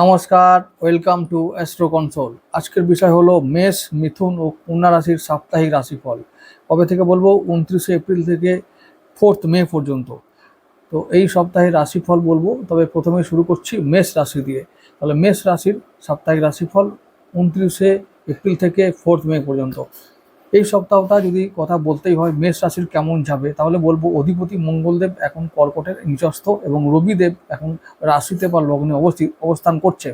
নমস্কার, welcome to astro console. আজকের বিষয় হলো মেষ, মিথুন ও কন্যা রাশির সাপ্তাহিক রাশিফল। কবে থেকে বলব? উনত্রিশে এপ্রিল থেকে ফোর্থ মে পর্যন্ত। তো এই সপ্তাহে রাশিফল বলব, তবে প্রথমে শুরু করছি মেষ রাশি দিয়ে। তাহলে মেষ রাশির সাপ্তাহিক রাশিফল উনত্রিশে এপ্রিল থেকে ফোর্থ মে পর্যন্ত। এই সপ্তাহটা যদি কথা বলতেই হয়, মেষ রাশির কেমন যাবে? তাহলে বলব অধিপতি মঙ্গলদেব এখন কর্কটের নিচস্থ এবং রবিদেব এখন রাশিতে বা লগ্নে অবস্থিত অবস্থান করছে।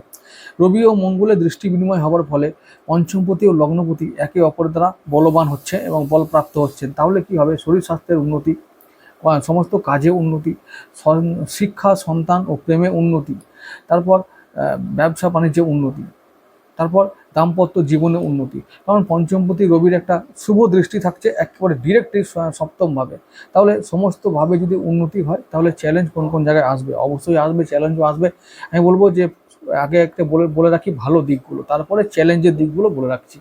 রবি ও মঙ্গলের দৃষ্টি বিনিময় হওয়ার ফলে পঞ্চমপতি ও লগ্নপতি একে অপরের দ্বারা বলবান হচ্ছে এবং বলপ্রাপ্ত হচ্ছেন। তাহলে কি হবে? শরীর স্বাস্থ্যের উন্নতি সমস্ত কাজে উন্নতি শিক্ষা, সন্তান ও প্রেমে উন্নতি, তারপর ব্যবসা বাণিজ্যে উন্নতি। তারপর দাম্পত্য জীবনে উন্নতি। কারণ পঞ্চমপতি রবির একটা শুভ দৃষ্টি থাকছে একেবারে ডিরেক্টলি সপ্তমভাবে। তাহলে সমস্তভাবে যদি উন্নতি হয় তাহলে চ্যালেঞ্জ কোন কোন জায়গায় আসবে? অবশ্যই আসবে চ্যালেঞ্জও আসবে। আমি বলব যে আগে একটা বলে বলে রাখি ভালো দিকগুলো। তারপরে চ্যালেঞ্জের দিকগুলো বলে রাখছি।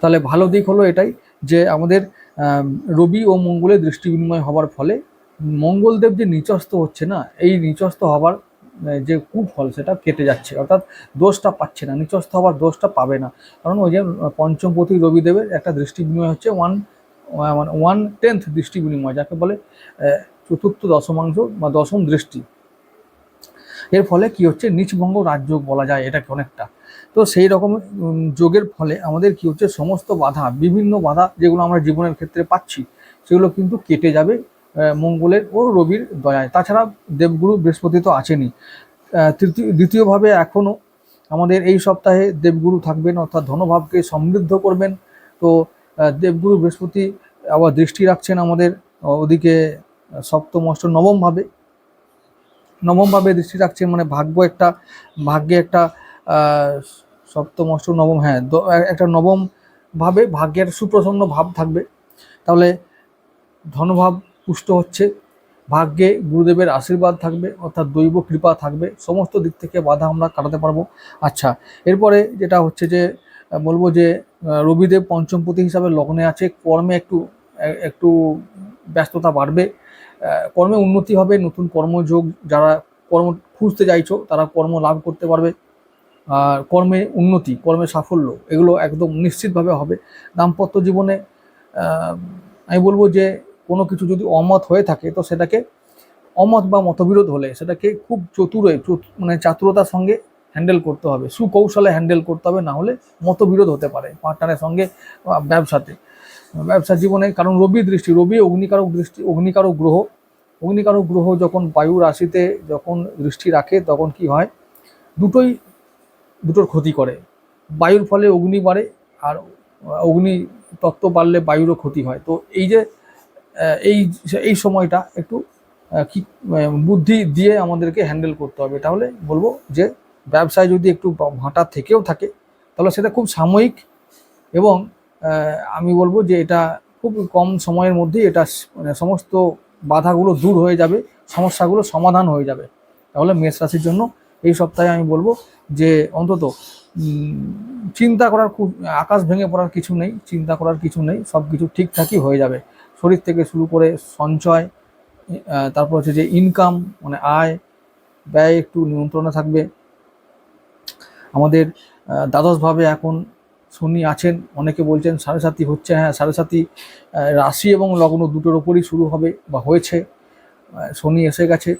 তাহলে ভালো দিক হলো এটাই যে আমাদের রবি ও মঙ্গলের দৃষ্টি বিনিময় হওয়ার ফলে মঙ্গলদেব যে নিচস্থ হচ্ছে না এই নিচস্থ হওয়ার আহ, যে কুফল সেটা কেটে যাচ্ছে। অর্থাৎ দোষটা পাচ্ছে না, নিচস্থ হওয়ার দোষটা পাবে না। কারণ ওই যে পঞ্চমপতি রবিদেবের একটা দৃষ্টি বিনিময় হচ্ছে ওয়ান মানে ওয়ান টেন্থ দৃষ্টি বিনিময় যাকে বলে চতুর্থ দশমাংশ বা দশম দৃষ্টি। এর ফলে কি হচ্ছে নিচভঙ্গ রাজযোগ বলা যায় এটাকে অনেকটা। তো সেই রকম যোগের ফলে আমাদের কি হচ্ছে, সমস্ত বাধা, বিভিন্ন বাধা যেগুলো আমরা জীবনের ক্ষেত্রে পাচ্ছি, সেগুলো কিন্তু কেটে যাবে। মঙ্গলের ও রবির দয়ায়। তাছাড়া দেবগুরু বৃহস্পতি তো আছেনই। তৃতীয় দ্বিতীয়ভাবে এখনও আমাদের এই সপ্তাহে দেবগুরু থাকবেন, অর্থাৎ ধনভাবকে সমৃদ্ধ করবেন। তো দেবগুরু বৃহস্পতি আবার দৃষ্টি রাখছেন আমাদের, ওদিকে সপ্তম অষ্ট নবমভাবে। নবমভাবে দৃষ্টি রাখছেন মানে ভাগ্য একটা, ভাগ্যে একটা সপ্তম, অষ্টম, নবম হ্যাঁ একটা নবমভাবে ভাগ্যের সুপ্রসন্ন ভাব থাকবে। তাহলে ধনভাব পুষ্ট হচ্ছে। ভাগ্যে গুরুদেবের আশীর্বাদ থাকবে, অর্থাৎ দৈব কৃপা থাকবে। সমস্ত দিক থেকে বাধা আমরা কাটাতে পারব। আচ্ছা এরপরে যেটা হচ্ছে যে বলব যে রবিদেব পঞ্চমপতি হিসাবে লগ্নে আছে। কর্মে একটু একটু ব্যস্ততা বাড়বে। কর্মে উন্নতি হবে, নতুন কর্মযোগ যারা কর্ম খুঁজতে চাইছো, তারা কর্ম লাভ করতে পারবে। আর কর্মে উন্নতি, কর্মে সাফল্য, এগুলো একদম নিশ্চিতভাবে হবে। দাম্পত্য জীবনে আমি বলব যে কোনো কিছু যদি অমত হয়ে থাকে, তো সেটাকে অমত বা মতবিরোধ হলে সেটাকে খুব চতুরে মানে চাতুরতার সঙ্গে হ্যান্ডেল করতে হবে, সুকৌশলে হ্যান্ডেল করতে হবে, না হলে মতবিরোধ হতে পারে পার্টনারের সঙ্গে ব্যবসাতে। ব্যবসা জীবনে কারণ রবি দৃষ্টি, রবি অগ্নিকারক দৃষ্টি, অগ্নিকারক গ্রহ অগ্নিকারক গ্রহ যখন বায়ু রাশিতে যখন দৃষ্টি রাখে, তখন কি হয়? দুটোই, দুটোর ক্ষতি করে। বায়ুর ফলে অগ্নি বাড়ে আর অগ্নি তত্ত্ব বাড়লে বায়ুরও ক্ষতি হয়। তো এই যে এই এই সময়টা একটু কি বুদ্ধি দিয়ে আমাদেরকে হ্যান্ডেল করতে হবে। তাহলে বলব যে ব্যবসায় যদি একটু ভাটা থেকেও থাকে, তাহলে সেটা খুব সাময়িক এবং আমি বলব যে এটা খুব কম সময়ের মধ্যেই এটা মানে সমস্ত বাধাগুলো দূর হয়ে যাবে, সমস্যাগুলো সমাধান হয়ে যাবে। তাহলে মেষ রাশির জন্য এই সপ্তাহে আমি বলব যে অন্তত চিন্তা করার খুব, আকাশ ভেঙে পড়ার কিছু নেই, চিন্তা করার কিছু নেই সব কিছু ঠিকঠাকই হয়ে যাবে। শরীর থেকে শুরু করে সঞ্চয় তারপর হচ্ছে যে ইনকাম মানে আয়, ব্যয় একটু নিয়ন্ত্রণে থাকবে। আমাদের দ্বাদশভাবে এখন শনি আছেন, অনেকে বলছেন সাড়ে সাতি হচ্ছে হ্যাঁ সাড়ে সাতি রাশি এবং লগ্ন দুটোর ওপরই শুরু হবে বা হয়েছে শনি এসে গেছে।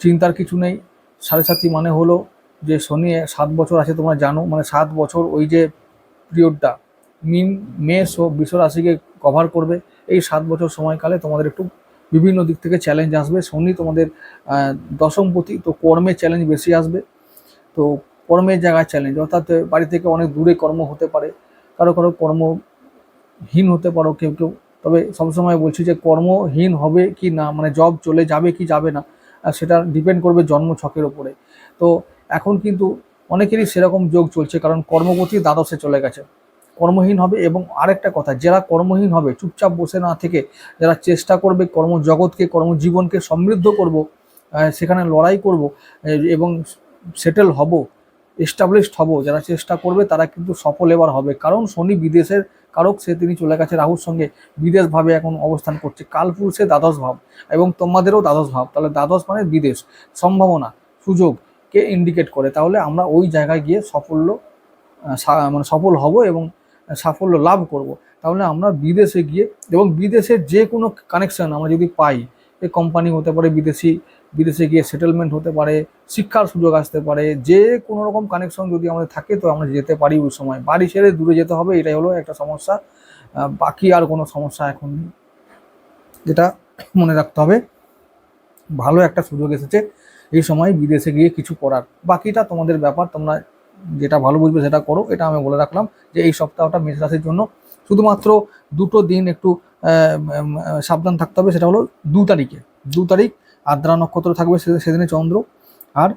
চিন্তার কিছু নেই, সাড়ে সাতি মানে হলো যে শনি সাত বছর আছে তোমরা জানো মানে সাত বছর ওই যে পিরিয়ডটা মিন মেষ ও বৃষ রাশিকে কভার করবে। এই সাত বছর সময়কালে তোমাদের একটু বিভিন্ন দিক থেকে চ্যালেঞ্জ আসবে। শনি তোমাদের দশমপতি তো কর্মে চ্যালেঞ্জ বেশি আসবে। তো কর্মের জায়গায় চ্যালেঞ্জ অর্থাৎ বাড়ি থেকে অনেক দূরে কর্ম হতে পারে। কারও কারও কর্মহীন হতে পারো কেউ কেউ। তবে সবসময় বলছি যে কর্মহীন হবে কি না মানে জব চলে যাবে কি যাবে না সেটা ডিপেন্ড করবে জন্ম ছকের ওপরে তো এখন কিন্তু অনেকেরই সেরকম যোগ চলছে, কারণ কর্মপতি দ্বাদশে চলে গেছে। কর্মহীন হবে এবং আরেকটা কথা, যারা কর্মহীন হবে, চুপচাপ বসে না থেকে যারা চেষ্টা করবে কর্মজগৎকে, কর্মজীবনকে সমৃদ্ধ করব সেখানে লড়াই করব এবং সেটেল হব এস্টাবলিশড হব, যারা চেষ্টা করবে তারা কিন্তু সফল এবার হবে। কারণ শনি বিদেশের কারক, সে তিনি চলে গেছে রাহুর সঙ্গে বিদেশ ভাবে এখন অবস্থান করছে। কালপুরুষে দ্বাদশ ভাব, এবং তোমাদেরও দ্বাদশ ভাব। তাহলে দ্বাদশ মানে বিদেশ, সম্ভাবনা সুযোগকে ইন্ডিকেট করে? তাহলে আমরা ওই জায়গায় গিয়ে সাফল্য মানে সফল হব এবং সাফল্য লাভ করব, তাহলে আমরা বিদেশে গিয়ে এবং বিদেশের যে কোনো কানেকশন আমরা যদি পাই, এ কোম্পানি হতে পারে বিদেশি, বিদেশে গিয়ে সেটেলমেন্ট হতে পারে, শিক্ষার সুযোগ আসতে পারে, যে কোনো রকম কানেকশন যদি আমাদের থাকে তো আমরা যেতে পারি ওই সময়। বাড়ি ছেড়ে দূরে যেতে হবে, এটাই হলো একটা সমস্যা। বাকি আর কোনো সমস্যা এখন যেটা মনে রাখতে হবে, ভালো একটা সুযোগ এসেছে এই সময় বিদেশে গিয়ে কিছু করার। বাকিটা তোমাদের ব্যাপার, তোমরা যেটা ভালো বুঝবে সেটা করো, এটা আমি বলে রাখলাম যে এই সপ্তাহটা মেষ রাশির জন্য শুধুমাত্র দুটো দিন একটু সাবধান থাকতে হবে, সেটা হলো দু তারিখে। দু তারিখ আদ্রা নক্ষত্র থাকবে সেদিনে চন্দ্র। আর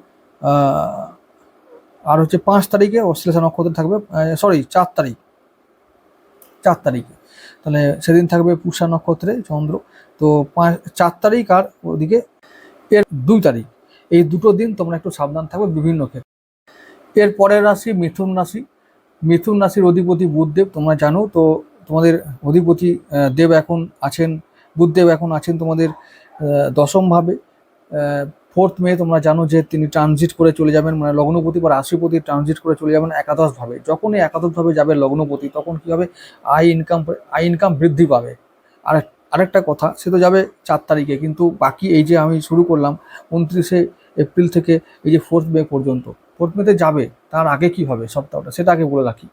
আর হচ্ছে পাঁচ তারিখে অশ্লেষা নক্ষত্র থাকবে সরি চার তারিখ। চার তারিখে। তাহলে সেদিন থাকবে পুষা নক্ষত্রে চন্দ্র। তো পাঁচ, চার তারিখ আর ওদিকে এর দুই তারিখ। এই দুটো দিন তোমরা একটু সাবধান থাকবে বিভিন্ন ক্ষেত্রে। এর পরের রাশি মিথুন রাশি। মিথুন রাশির অধিপতি বুধদেব, তোমরা জানো, তো তোমাদের অধিপতি দেব এখন আছেন, বুধদেব এখন আছেন তোমাদের দশমভাবে ফোর্থ মে তোমরা জানো যে তিনি ট্রানজিট করে চলে যাবেন মানে লগ্নপতি বা রাশিপতি ট্রানজিট করে চলে যাবেন একাদশভাবে যখনই একাদশভাবে যাবে লগ্নপতি, তখন কি হবে? আয় ইনকাম আয় ইনকাম বৃদ্ধি পাবে। আর আরেকটা কথা, সে তো যাবে চার তারিখে, কিন্তু বাকি এই যে আমি শুরু করলাম, উনত্রিশে এপ্রিল থেকে এই যে ফোর্থ মে পর্যন্ত। ফোর্থ মেতে যাবে, তার আগে কি হবে সপ্তাহটা, সেটা আগে বলে রাখি।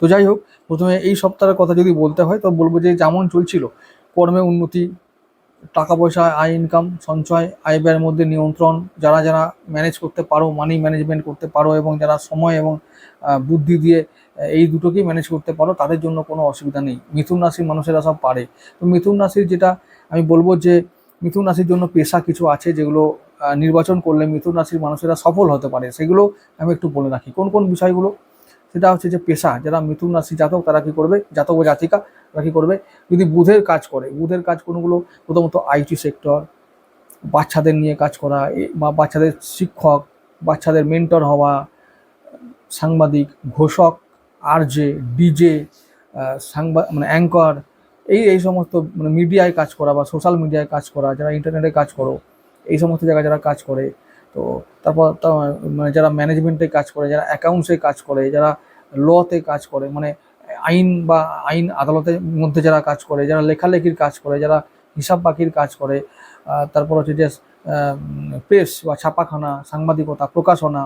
তো যাই হোক, প্রথমে এই সপ্তাহের কথা যদি বলতে হয়, তো বলব যে যেমন চলছিল, কর্মে উন্নতি টাকা পয়সা আয় ইনকাম সঞ্চয়, আয় ব্যয়ের মধ্যে নিয়ন্ত্রণ, যারা যারা ম্যানেজ করতে পারো মানি ম্যানেজমেন্ট করতে পারো এবং যারা সময় এবং বুদ্ধি দিয়ে এই দুটোকেই ম্যানেজ করতে পারো, তাদের জন্য কোনো অসুবিধা নেই। মিথুন রাশির মানুষেরা সব পারে। তো মিথুন রাশির যেটা আমি বলব যে, মিথুন রাশির জন্য পেশা কিছু আছে যেগুলো নির্বাচন করলে মিথুন রাশির মানুষেরা সফল হতে পারে, সেগুলো আমি একটু বলে রাখি। কোন কোন বিষয়গুলো? সেটা হচ্ছে যে পেশা, যারা মিথুন রাশি জাতক, তারা কি করবে? জাতক ও জাতিকা, তারা কি করবে? যদি বুধের কাজ করে, বুধের কাজ কোনগুলো? প্রথমত আইটি সেক্টর, বাচ্চাদের নিয়ে কাজ করা বা বাচ্চাদের শিক্ষক, বাচ্চাদের মেন্টর হওয়া, সাংবাদিক, ঘোষক, আরজে, ডিজে সাংবাদ মানে অ্যাঙ্কর, এই এই সমস্ত মানে মিডিয়ায় কাজ করা বা সোশ্যাল মিডিয়ায় কাজ করা, যারা ইন্টারনেটে কাজ করো এই সমস্ত জায়গায় যারা কাজ করে, তো তারপর মানে যারা ম্যানেজমেন্টে কাজ করে, যারা অ্যাকাউন্টসে কাজ করে, যারা লতে কাজ করে মানে আইন বা আইন আদালতের মধ্যে যারা কাজ করে, যারা লেখালেখির কাজ করে, যারা হিসাব বাকির কাজ করে তারপর হচ্ছে যে প্রেস বা ছাপাখানা, সাংবাদিকতা, প্রকাশনা,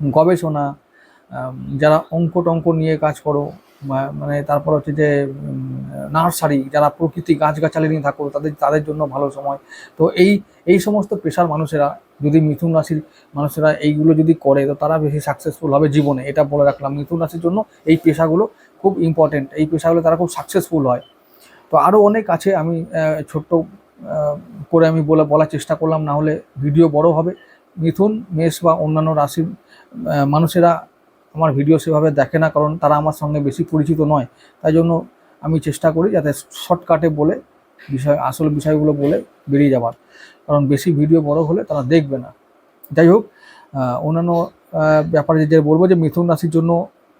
গবেষণা যারা অঙ্ক টঙ্ক নিয়ে কাজ করো মানে তারপর হচ্ছে যে নার্সারি, যারা প্রকৃতি গাছগাছালি নিয়ে থাকো, তাদের তাদের জন্য ভালো সময়। তো এই এই সমস্ত পেশার মানুষেরা, যদি মিথুন রাশির মানুষেরা এইগুলো যদি করে, তো তারা বেশি সাকসেসফুল হবে জীবনে। এটা বলে রাখলাম, মিথুন রাশির জন্য এই পেশাগুলো খুব ইম্পর্টেন্ট এই পেশাগুলো তারা খুব সাকসেসফুল হয়। তো আরও অনেক আছে, আমি ছোট্ট করে আমি বলে, বলার চেষ্টা করলাম, না হলে ভিডিও বড় হবে। মিথুন, মেষ বা অন্যান্য রাশির মানুষেরা আমার ভিডিও সেভাবে দেখে না, কারণ তারা আমার সঙ্গে বেশি পরিচিত নয়। তাই জন্য আমি চেষ্টা করি যাতে শর্টকাটে বলে, বিষয় আসল বিষয়গুলো বলে বেরিয়ে যাবার। কারণ বেশি ভিডিও বড় হলে তারা দেখবে না। যাই হোক অন্যান্য ব্যাপারে যে বলব যে মিথুন রাশির জন্য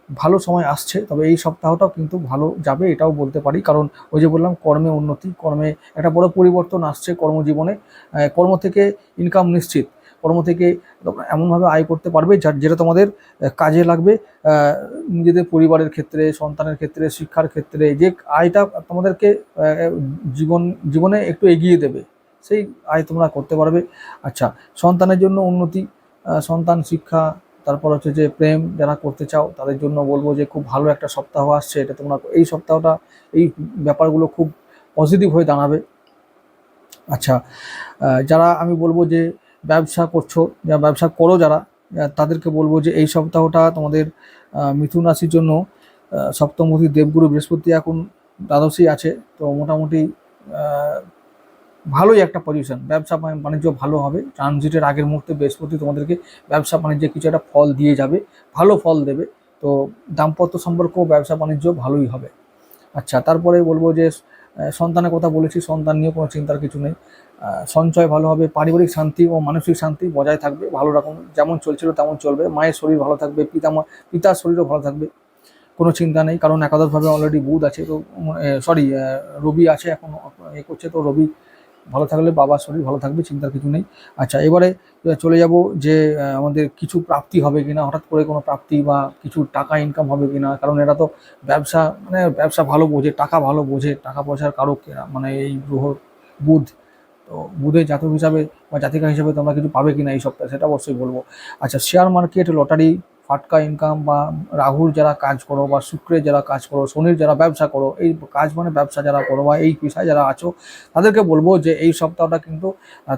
ভালো সময় আসছে, তবে এই সপ্তাহটাও কিন্তু ভালো যাবে এটাও বলতে পারি। কারণ ওই যে বললাম, কর্মে উন্নতি, কর্মে একটা বড় পরিবর্তন আসছে কর্মজীবনে। কর্ম থেকে ইনকাম নিশ্চিত। কর্ম থেকে এমনভাবে আয় করতে পারবে যার যেটা তোমাদের কাজে লাগবে। নিজেদের পরিবারের ক্ষেত্রে, সন্তানের ক্ষেত্রে, শিক্ষার ক্ষেত্রে, যে আয়টা তোমাদেরকে জীবন, জীবনে একটু এগিয়ে দেবে, সেই আয় তোমরা করতে পারবে। আচ্ছা সন্তানের জন্য উন্নতি সন্তান শিক্ষা, তারপর হচ্ছে যে প্রেম যারা করতে চাও, তাদের জন্য বলব যে খুব ভালো একটা সপ্তাহ আসছে। এটা তোমরা এই সপ্তাহটা, এই ব্যাপারগুলো খুব পজিটিভ হয়ে দাঁড়াবে। আচ্ছা যারা আমি বলব যে ব্যবসা করছ যা ব্যবসা করো যারা তাদেরকে বলব যে এই সপ্তাহটা তোমাদের মিথুন রাশির জন্য আহ, সপ্তমপতি দেবগুরু বৃহস্পতি এখন দ্বাদশই আছে তো মোটামুটি ভালোই একটা পজিশন ব্যবসা বাণিজ্য ভালো হবে। ট্রানজিটের আগের মুহূর্তে বৃহস্পতি তোমাদেরকে ব্যবসা বাণিজ্যে কিছু একটা ফল দিয়ে যাবে ভালো ফল দেবে। তো দাম্পত্য সম্পর্ক ব্যবসা বাণিজ্য ভালোই হবে। আচ্ছা তারপরে বলব যে সন্তানের কথা বলেছি, সন্তান নিয়ে কোনো চিন্তার কিছু নেই। সঞ্চয় ভালো হবে, পারিবারিক শান্তি ও মানসিক শান্তি বজায় থাকবে, ভালো রকম, যেমন চলছিল তেমন চলবে। মায়ের শরীর ভালো থাকবে, পিতা পিতার শরীরও ভালো থাকবে, কোনো চিন্তা নেই, কারণ একাদশভাবে অলরেডি বুধ আছে, তো সরি রবি আছে এখন, এ করছে, তো রবি ভালো থাকলে বাবার শরীর ভালো থাকবে, চিন্তার কিছু নেই। আচ্ছা এবারে চলে যাব যে আমাদের কিছু প্রাপ্তি হবে কিনা, হঠাৎ করে কোনো প্রাপ্তি বা কিছু টাকা ইনকাম হবে কিনা, কারণ এরা তো ব্যবসা মানে ব্যবসা ভালো বোঝে, টাকা ভালো বোঝে, টাকা পয়সার কারক মানে এই গ্রহ বুধ। তো বুধের জাতক হিসাবে বা জাতিকা হিসাবে তোমরা কিছু পাবে কিনা এই সপ্তাহে, সেটা অবশ্যই বলব। আচ্ছা শেয়ার মার্কেট লটারি ফাটকা ইনকাম বা রাহুর যারা কাজ করো বা শুক্রের যারা কাজ করো, শনির যারা ব্যবসা করো, এই কাজ মানে ব্যবসা যারা করো বা এই পেশায় যারা আছো, তাদেরকে বলব যে এই সপ্তাহটা কিন্তু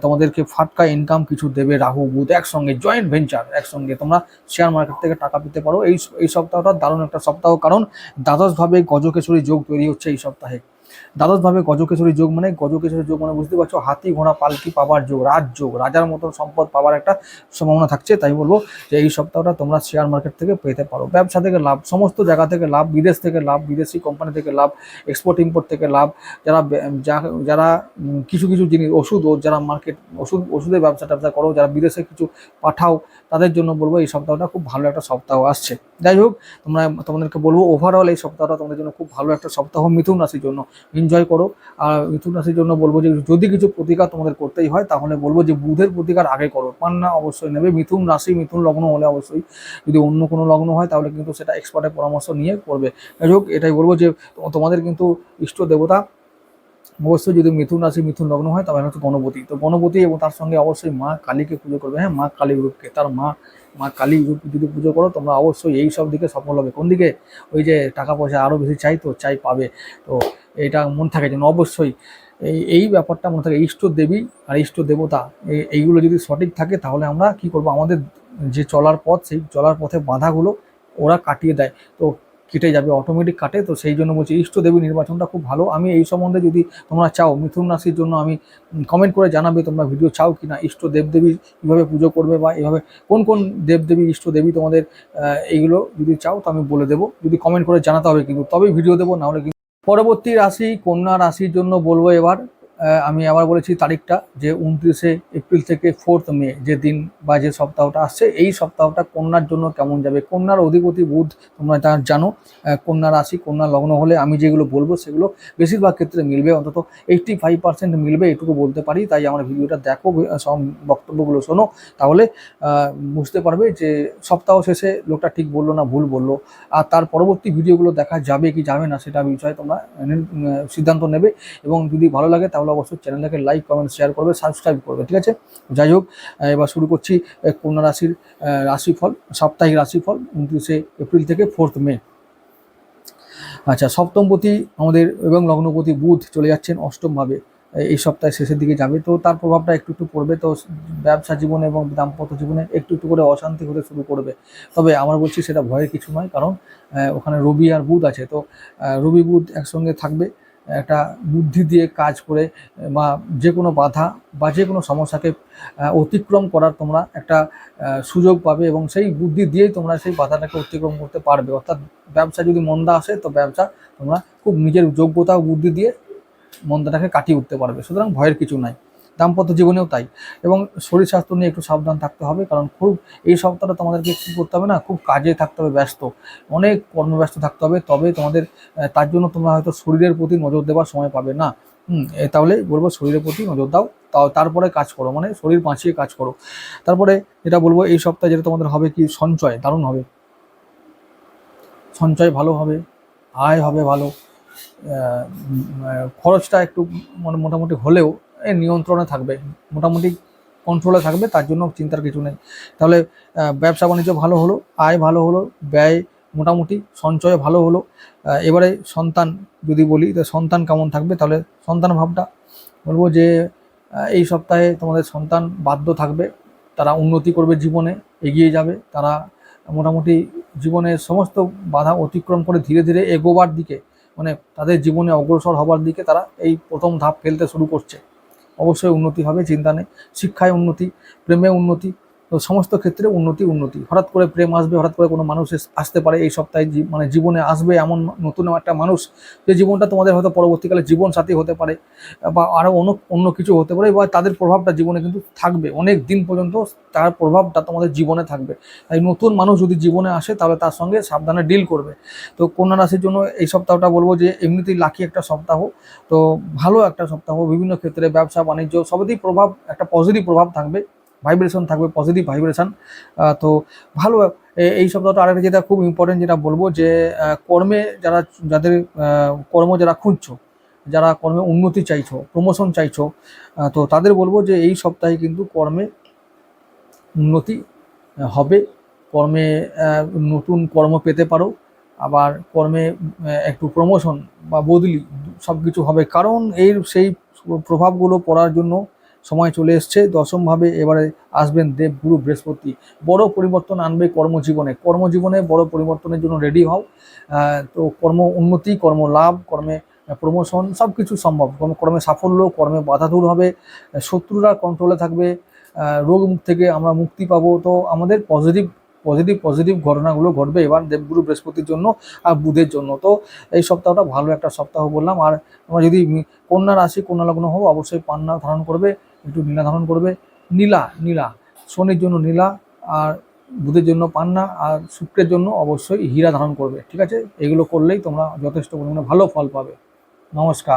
তোমাদেরকে ফাটকা ইনকাম কিছু দেবে রাহু বুধ একসঙ্গে জয়েন্ট ভেঞ্চার একসঙ্গে। তোমরা শেয়ার মার্কেট থেকে টাকা পেতে পারো। এই এই সপ্তাহটা দারুণ একটা সপ্তাহ। কারণ দ্বাদশভাবে গজকেশরী যোগ তৈরি হচ্ছে এই সপ্তাহে। দ্বাদশভাবে গজকেশরী যোগ মানে গজকেশরী যোগ মানে বুঝতে পারছ, হাতি ঘোড়া পালকি পাওয়ার যোগ, রাজ যোগ, রাজার মতন সম্পদ পাওয়ার একটা সম্ভাবনা থাকছে, তাই বলব যে এই সপ্তাহটা তোমরা শেয়ার মার্কেট থেকে পেতে পারো। ব্যবসা থেকে লাভ, সমস্ত জায়গা থেকে লাভ, বিদেশ থেকে লাভ, বিদেশি কোম্পানি থেকে লাভ এক্সপোর্ট ইম্পোর্ট থেকে লাভ, যারা যারা কিছু কিছু জিনিস, ওষুধ ও যারা মার্কেট ওষুধ, ওষুধের ব্যবসা ট্যাবসা করো, যারা বিদেশে কিছু পাঠাও, তাদের জন্য বলব এই সপ্তাহটা খুব ভালো একটা সপ্তাহ আসছে। যাই হোক, তোমরা, তোমাদেরকে বলব ওভারঅল এই সপ্তাহটা তোমাদের জন্য খুব ভালো একটা সপ্তাহ মিথুন রাশির জন্য। এনজয় করো। আর মিথুন রাশির জন্য বলব যে, যদি কিছু প্রতিকার তোমাদের করতেই হয়, তাহলে বলব যে, বুধের প্রতিকার আগে করো। পান্না অবশ্যই নেবে। মিথুন রাশি, মিথুন লগ্ন হলে অবশ্যই যদি অন্য কোনো লগ্ন হয়, তাহলে কিন্তু সেটা এক্সপার্টের পরামর্শ নিয়ে করবে। যাই হোক, এটাই বলব যে, তোমাদের কিন্তু ইষ্ট দেবতা অবশ্যই যদি মিথুন রাশি, মিথুন লগ্ন হয় তবে হচ্ছে গণপতি। তো গণপতি এবং তার সঙ্গে অবশ্যই মা কালীকে পুজো করবে। হ্যাঁ মা কালী রূপকে, তার মা মা কালী যদি পুজো করো, তোমরা অবশ্যই এই সব দিকে সফল হবে। কোন দিকে? ওই যে টাকা পয়সা আরও বেশি চাই তো, চাই পাবে। তো এটা মন থাকে যেন অবশ্যই। এই এই ব্যাপারটা মনে থাকে ইষ্ট দেবী আর ইষ্ট দেবতা। এইগুলো যদি সঠিক থাকে, তাহলে আমরা কি করব? আমাদের যে চলার পথ, সেই চলার পথে বাধাগুলো ওরা কাটিয়ে দেয়। তো কেটে যাবে অটোমেটিক কাটে। তো সেই জন্য বলছি ইষ্ট দেবী নির্বাচনটা খুব ভালো। আমি এই সম্বন্ধে যদি তোমরা চাও, মিথুন রাশির জন্য আমি কমেন্ট করে জানাবে তোমরা ভিডিও চাও কি না ইষ্ট দেবদেবী কীভাবে পুজো করবে বা এভাবে কোন কোন দেবদেবী ইষ্ট দেবী তোমাদের এইগুলো যদি চাও, তো আমি বলে দেবো। যদি কমেন্ট করে জানাতে হবে কিন্তু, তবেই ভিডিও দেবো, নাহলে কিন্তু পরবর্তী রাশি, কন্যা রাশির জন্য বলব এবার আমি আবার বলেছি তারিখটা যে উনত্রিশে এপ্রিল থেকে ফোর্থ মে যে দিন বা যে সপ্তাহটা আসছে, এই সপ্তাহটা কন্যার জন্য কেমন যাবে? কন্যার অধিপতি বুধ, তোমরা তা জানো কন্যা রাশি, কন্যা লগ্ন হলে আমি যেগুলো বলব সেগুলো বেশিরভাগ ক্ষেত্রে মিলবে, অন্তত এইটটি ফাইভ পার্সেন্ট মিলবে, এটুকু বলতে পারি। তাই আমার ভিডিওটা দেখো, সব বক্তব্যগুলো শোনো। তাহলে বুঝতে পারবে যে সপ্তাহ শেষে লোকটা ঠিক বলল না, ভুল বলল। আর তার পরবর্তী ভিডিওগুলো দেখা যাবে কি যাবে না, সেটা বিষয়ে তোমরা সিদ্ধান্ত নেবে। এবং যদি ভালো লাগে তাহলে অবশ্যই চ্যানেলটাকে লাইক কমেন্ট শেয়ার করবে সাবস্ক্রাইব করবে, ঠিক আছে? যাই হোক এবার শুরু করছি কন্যা রাশির রাশিফল, সাপ্তাহিক রাশিফল, উনত্রিশে এপ্রিল থেকে ফোর্থ মে। আচ্ছা সপ্তমপতি আমাদের এবং লগ্নপতি বুধ চলে যাচ্ছেন অষ্টমভাবে এই সপ্তাহের শেষের দিকে যাবে। তো তার প্রভাবটা একটু একটু পড়বে, তো ব্যবসা জীবনে এবং দাম্পত্য জীবনে একটু একটু করে অশান্তি হতে শুরু করবে। তবে আমার বলছি সেটা ভয়ের কিছু নয়, কারণ ওখানে রবি আর বুধ আছে। তো রবি বুধ একসঙ্গে থাকবে একটা বুদ্ধি দিয়ে কাজ করে, বা যে কোনো বাধা বা যে কোনো সমস্যাকে অতিক্রম করার তোমরা একটা সুযোগ পাবে এবং সেই বুদ্ধি দিয়েই তোমরা সেই বাধাটাকে অতিক্রম করতে পারবে। অর্থাৎ ব্যবসা যদি মন্দা আসে, তো ব্যবসা তোমরা খুব নিজের যোগ্যতা বুদ্ধি দিয়ে মন্দাটাকে কাটিয়ে উঠতে পারবে। সুতরাং ভয়ের কিছু নাই। দাম্পত্য জীবনেও তাই। এবং শরীর স্বাস্থ্য নিয়ে একটু সাবধান থাকতে হবে, কারণ খুব এই সপ্তাহটা তোমাদেরকে কী করতে হবে না, খুব কাজে থাকতে হবে, ব্যস্ত। অনেক কর্মব্যস্ত থাকতে হবে, তবে তোমাদের তার জন্য তোমরা হয়তো শরীরের প্রতি নজর দেওয়ার সময় পাবে না। তাহলে বলব শরীরের প্রতি নজর দাও, তাও তারপরে কাজ করো মানে শরীর বাঁচিয়ে কাজ করো। তারপরে যেটা বলব, এই সপ্তাহে যেটা তোমাদের হবে কি, সঞ্চয়, দারুণ হবে। সঞ্চয় ভালো হবে, আয় হবে ভালো। খরচটা একটু মানে মোটামুটি হলেও নিয়ন্ত্রণে থাকবে, মোটামুটি কন্ট্রোলে থাকবে, তার জন্য চিন্তার কিছু নেই। তাহলে ব্যবসা বাণিজ্য ভালো হলো, আয় ভালো হলো, ব্যয় মোটামুটি, সঞ্চয় ভালো হলো এবারে সন্তান যদি বলি, তো সন্তান কেমন থাকবে? তাহলে সন্তান ভাবটা বলব যে এই সপ্তাহে তোমাদের সন্তান বাধ্য থাকবে, তারা উন্নতি করবে জীবনে, এগিয়ে যাবে, তারা মোটামুটি জীবনের সমস্ত বাধা অতিক্রম করে ধীরে ধীরে এগোবার দিকে মানে তাদের জীবনে অগ্রসর হবার দিকে তারা এই প্রথম ধাপ ফেলতে শুরু করছে। অবশ্যই উন্নতি হবে চিন্তা নেই। শিক্ষায় উন্নতি প্রেমে উন্নতি তো সমস্ত ক্ষেত্রে উন্নতি উন্নতি। হঠাৎ করে প্রেম আসবে, হঠাৎ করে কোনো মানুষ আসতে পারে এই সপ্তাহে মানে জীবনে আসবে এমন নতুন একটা মানুষ যে জীবনটা তোমাদের হয়তো পরবর্তীকালে জীবন সাথী হতে পারে বা আরও অন্য অন্য কিছু হতে পারে বা তাদের প্রভাবটা জীবনে কিন্তু থাকবে। অনেক দিন পর্যন্ত তার প্রভাবটা তোমাদের জীবনে থাকবে। তাই নতুন মানুষ যদি জীবনে আসে তাহলে তার সঙ্গে সাবধানে ডিল করবে। তো কন্যা রাশির জন্য এই সপ্তাহটা বলব যে এমনিতেই লাকি একটা সপ্তাহ। তো ভালো একটা সপ্তাহ। বিভিন্ন ক্ষেত্রে ব্যবসা, বাণিজ্য সবেতেই প্রভাব, একটা পজিটিভ প্রভাব থাকবে। ভাইব্রেশন থাকবে পজিটিভ ভাইব্রেশন তো ভালো এই সপ্তাহটা আরেকটা যেটা খুব ইম্পর্টেন্ট যেটা বলব যে কর্মে যারা, যাদের কর্ম যারা খুঁজছো, যারা কর্মে উন্নতি চাইছো প্রমোশন চাইছো তো তাদের বলব যে এই সপ্তাহে কিন্তু কর্মে উন্নতি হবে। কর্মে নতুন কর্ম পেতে পারো। আবার কর্মে একটু প্রমোশন বা বদলি সব কিছু হবে। কারণ এর সেই প্রভাবগুলো পড়ার জন্য সময় চলে এসছে। দশমভাবে এবারে আসবেন দেব গুরু বৃহস্পতি। বড় পরিবর্তন আনবে কর্মজীবনে। কর্মজীবনে বড় পরিবর্তনের জন্য রেডি হও। তো কর্ম উন্নতি, কর্ম লাভ, কর্মে প্রমোশন সব কিছু সম্ভব। কর্মে সাফল্য, কর্মে বাধা দূর হবে। শত্রুরা কন্ট্রোলে থাকবে। রোগ মুখ থেকে আমরা মুক্তি পাবো। তো আমাদের পজিটিভ পজিটিভ পজিটিভ ঘটনাগুলো ঘটবে এবার দেবগুরু বৃহস্পতির জন্য আর বুধের জন্য। তো এই সপ্তাহটা ভালো একটা সপ্তাহ বললাম। আর তোমরা যদি কন্যা রাশি, কন্যা লগ্ন হও, অবশ্যই পান্না ধারণ করবে। একটু নীলা ধারণ করবে। নীলা নীলা। শনির জন্য নীলা আর বুধের জন্য পান্না আর শুক্রের জন্য অবশ্যই হীরা ধারণ করবে। ঠিক আছে? এগুলো করলেই তোমরা যথেষ্ট পরিমাণে ভালো ফল পাবে। নমস্কার।